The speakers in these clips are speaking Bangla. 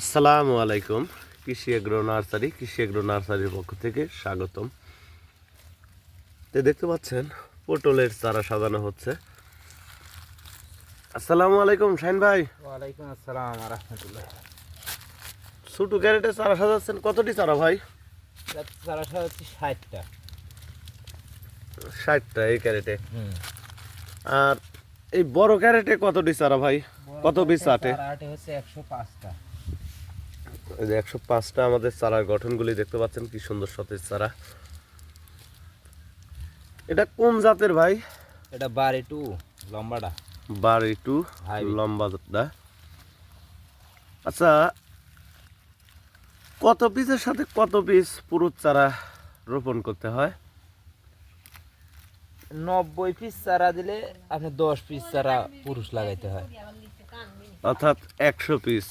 আসসালামু আলাইকুম কৃষি এগ্রো নার্সারি কৃষি এগ্রো নার্সারির পক্ষ থেকে স্বাগতম। তো দেখতে পাচ্ছেন পটলের চারা সাজানো হচ্ছে। আসসালামু আলাইকুম শাইন ভাই। ওয়ালাইকুম আসসালাম রহমতুল্লাহ ছোট ক্যারেটে চারা সাজাচ্ছেন কতটি চারা ভাই? চারা হচ্ছে ষাটটা। ষাটটা এই ক্যারেটে? হুম। আর এই বড় ক্যারেটে কতটি চারা ভাই? কত পিস আটে? আটে হচ্ছে একশো পাঁচটা। এই যে একশো পাঁচটা আমাদের চারার গঠনগুলি দেখতে পাচ্ছেন কি সুন্দর সতেজ চারা। এটা কোন জাতের ভাই? এটা বারে টু লম্বাটা। বাড়ি টু. লম্বাটা আচ্ছা কত পিসের সাথে কত পিস পুরুষ চারা রোপণ করতে হয়? নব্বই পিস চারা দিলে আপনি দশ পিস চারা পুরুষ লাগাইতে হয়। অর্থাৎ একশো পিস।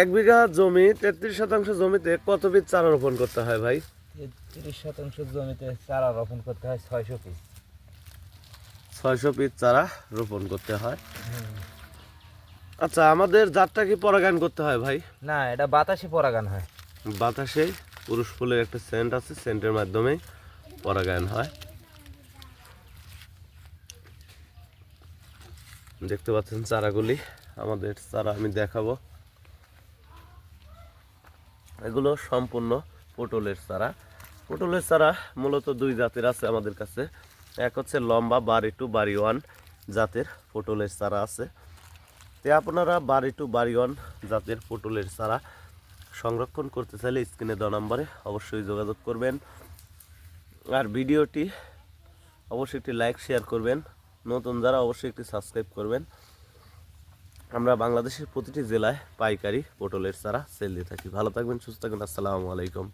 এক বিঘা জমি তেত্রিশ শতাংশ জমিতে কত পিস চারা রোপণ করতে হয় ভাই? তেত্রিশ শতাংশ জমিতে চারা রোপণ করতে হয় ছয়শো পিস। ছয়শো পিস চারা রোপণ করতে হয়। আচ্ছা আমাদের জাতটা কি পরাগায়ন করতে হয় ভাই? না এটা বাতাসে পরাগান হয়। বাতাসে পুরুষ ফুলের একটা সেন্ট আছে সেন্টের মাধ্যমে পরাগায়ন হয়। দেখতে পাচ্ছেন চারাগুলি আমাদের চারা আমি দেখাবো। এগুলো সম্পূর্ণ পটলের চারা। পটলের চারা মূলত দুই জাতের আছে আমাদের কাছে। এক হচ্ছে লম্বা বাড়ি টু বাড়ি ওয়ান জাতের পটলের চারা আছে। তে আপনারা বাড়ি টু বাড়ি ওয়ান জাতের পটলের চারা সংরক্ষণ করতে চাইলে স্ক্রিনে দেওয়া নম্বরে অবশ্যই যোগাযোগ করবেন। আর ভিডিওটি অবশ্যই একটি লাইক, শেয়ার করবেন। নতুন যারা অবশ্যই একটি সাবস্ক্রাইব করবেন। আমরা বাংলাদেশের প্রতিটি জেলায় পাইকারি পটলের চারা সেল দিয়ে থাকি। ভালো থাকবেন, সুস্থ থাকবেন। আসসালামু আলাইকুম।